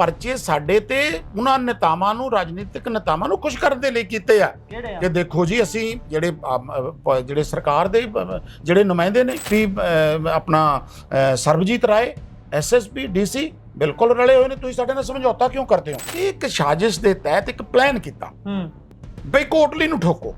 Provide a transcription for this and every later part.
ਪਰਚੇ ਸਾਡੇ ਤੇ ਉਹਨਾਂ ਨੇਤਾਵਾਂ ਨੂੰ ਰਾਜਨੀਤਿਕ ਨੇਤਾਵਾਂ ਨੂੰ ਖੁਸ਼ ਕਰਨ ਦੇ ਲਈ ਕੀਤੇ ਆ। ਕਿ ਦੇਖੋ ਜੀ ਅਸੀਂ ਜਿਹੜੇ ਜਿਹੜੇ ਸਰਕਾਰ ਦੇ ਜਿਹੜੇ ਨੁਮਾਇੰਦੇ ਨੇ ਵੀ ਆਪਣਾ ਸਰਬਜੀਤ ਰਾਏ ਐਸਐਸਪੀ ਡੀਸੀ ਬਿਲਕੁਲ ਰਲੇ ਹੋਏ ਨੇ। ਤੁਸੀਂ ਸਾਡੇ ਨਾਲ ਸਮਝੌਤਾ ਕਿਉਂ ਕਰਦੇ ਹੋ? ਇਹ ਇੱਕ ਸਾਜ਼ਿਸ਼ ਦੇ ਤਹਿਤ ਇੱਕ ਪਲਾਨ ਕੀਤਾ। ਹੂੰ। ਬਈ ਕੋਟਲੀ ਨੂੰ ਠੋਕੋ।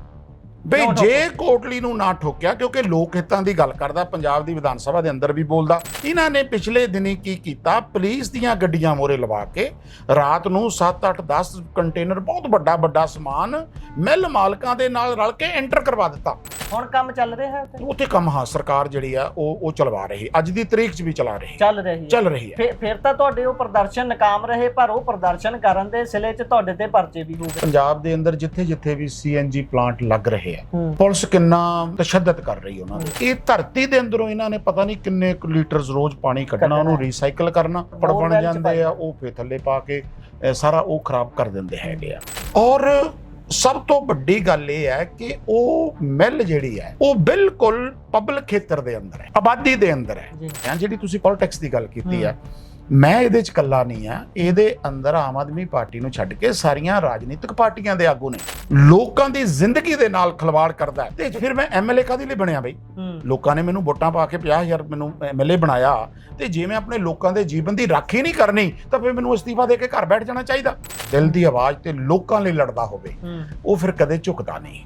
ਬਈ ਜੇ ਕੋਟਲੀ ਨੂੰ ਨਾ ਠੋਕਿਆ ਕਿਉਂਕਿ ਲੋਕ ਹਿੱਤਾਂ ਦੀ ਗੱਲ ਕਰਦਾ ਪੰਜਾਬ ਦੀ ਵਿਧਾਨ ਸਭਾ ਦੇ ਅੰਦਰ ਵੀ ਬੋਲਦਾ। ਇਹਨਾਂ ਨੇ ਪਿਛਲੇ ਦਿਨੀ ਕੀ ਕੀਤਾ? ਪੁਲਿਸ ਦੀਆਂ ਗੱਡੀਆਂ ਮੋਰੇ ਲਵਾ ਕੇ ਰਾਤ ਨੂੰ 7 8 10 ਕੰਟੇਨਰ ਬਹੁਤ ਵੱਡਾ ਵੱਡਾ ਸਮਾਨ ਮਿਲ ਮਾਲਕਾਂ ਦੇ ਨਾਲ ਰਲ ਕੇ ਐਂਟਰ ਕਰਵਾ ਦਿੱਤਾ। ਹੁਣ ਕੰਮ ਚੱਲ ਰਿਹਾ ਹੈ ਉੱਥੇ? ਉੱਥੇ ਕੰਮ ਹਾਂ ਸਰਕਾਰ ਜਿਹੜੀ ਆ ਉਹ ਉਹ ਚਲਵਾ ਰਹੀ ਅੱਜ ਦੀ ਤਰੀਕ 'ਚ ਵੀ ਚਲਾ ਰਹੀ ਚੱਲ ਰਹੀ ਹੈ। ਚੱਲ ਰਹੀ ਹੈ। ਫਿਰ ਫਿਰ ਤਾਂ ਤੁਹਾਡੇ ਉਹ ਪ੍ਰਦਰਸ਼ਨ ਨਾਕਾਮ ਰਹੇ ਪਰ ਉਹ ਪ੍ਰਦਰਸ਼ਨ ਕਰਨ ਦੇ ਸਿਲੇ 'ਚ ਤੁਹਾਡੇ ਤੇ ਪਰਚੇ ਵੀ ਹੋ ਗਏ ਪੰਜਾਬ ਦੇ ਅੰਦਰ ਜਿੱਥੇ ਜਿੱਥੇ ਵੀ ਸੀਐਨਜੀ ਪਲਾਂਟ ਲੱਗ ਰਹੇ ਆ ਹੂੰ। ਪੁਲਿਸ ਕਿੰਨਾ ਤਸ਼ੱਦਦ ਕਰ ਰਹੀ ਉਹਨਾਂ ਤੇ ਇਹ ਧਰਤੀ ਦੇ ਅੰਦਰੋਂ ਇਹਨਾਂ ਨੇ ਪਤਾ ਨਹੀਂ ਕਿੰਨੇ ਕੁ ਲੀਟਰਸ ਰੋਜ਼ ਪਾਣੀ ਕੱਢਣਾ ਉਹਨੂੰ। ਰੀਸਾਈਕਲ ਕਰਨਾ ਪੜ Borewell ਬਣ ਚ ਜਾਂਦੇ ਪਾਈ। ਆ ਉਹ ਫੇ ਥੱਲੇ ਪਾ ਕੇ ਅਹ ਸਾਰਾ ਉਹ ਖਰਾਬ ਕਰ ਦਿੰਦੇ ਹੈਗੇ ਆ। ਔਰ ਸਭ ਤੋਂ ਵੱਡੀ ਗੱਲ ਇਹ ਹੈ ਕਿ ਉਹ ਮਿਲ ਜਿਹੜੀ ਹੈ ਉਹ ਬਿਲਕੁਲ ਪਬਲਿਕ ਖੇਤਰ ਦੇ ਅੰਦਰ ਹੈ ਆਬਾਦੀ ਦੇ ਅੰਦਰ ਹੈ। ਜਿਹੜੀ ਤੁਸੀਂ ਪੋਲਿਟਿਕਸ ਦੀ ਗੱਲ ਕੀਤੀ ਹੈ। ਮੈਂ ਇਹਦੇ ਚ ਕੱਲਾ ਨਹੀਂ ਆ ਇਹਦੇ ਅੰਦਰ ਆਮ ਆਦਮੀ ਪਾਰਟੀ ਨੂੰ ਛੱਡ ਕੇ ਸਾਰੀਆਂ ਰਾਜਨੀਤਿਕ ਪਾਰਟੀਆਂ ਦੇ ਆਗੂ ਨੇ। ਲੋਕਾਂ ਦੀ ਜ਼ਿੰਦਗੀ ਦੇ ਨਾਲ ਖਿਲਵਾੜ ਕਰਦਾ ਤੇ ਫਿਰ ਮੈਂ ਐਮਐਲਏ ਕਾਦੀ ਲਈ ਬਣਿਆ ਬਈ? ਲੋਕਾਂ ਨੇ ਮੈਨੂੰ ਵੋਟਾਂ ਪਾ ਕੇ 50000 ਮੈਨੂੰ ਐਮਐਲਏ ਬਣਾਇਆ। ਤੇ ਜੇ ਮੈਂ ਆਪਣੇ ਲੋਕਾਂ ਦੇ ਜੀਵਨ ਦੀ ਰਾਖੀ ਨਹੀਂ ਕਰਨੀ ਤਾਂ ਫਿਰ ਮੈਨੂੰ ਅਸਤੀਫਾ ਦੇ ਕੇ ਘਰ ਬੈਠ ਜਾਣਾ ਚਾਹੀਦਾ। ਦਿਲ ਦੀ ਆਵਾਜ਼ ਤੇ ਲੋਕਾਂ ਲਈ ਲੜਦਾ ਹੋਵੇ ਉਹ ਫਿਰ ਕਦੇ ਝੁਕਦਾ ਨਹੀਂ।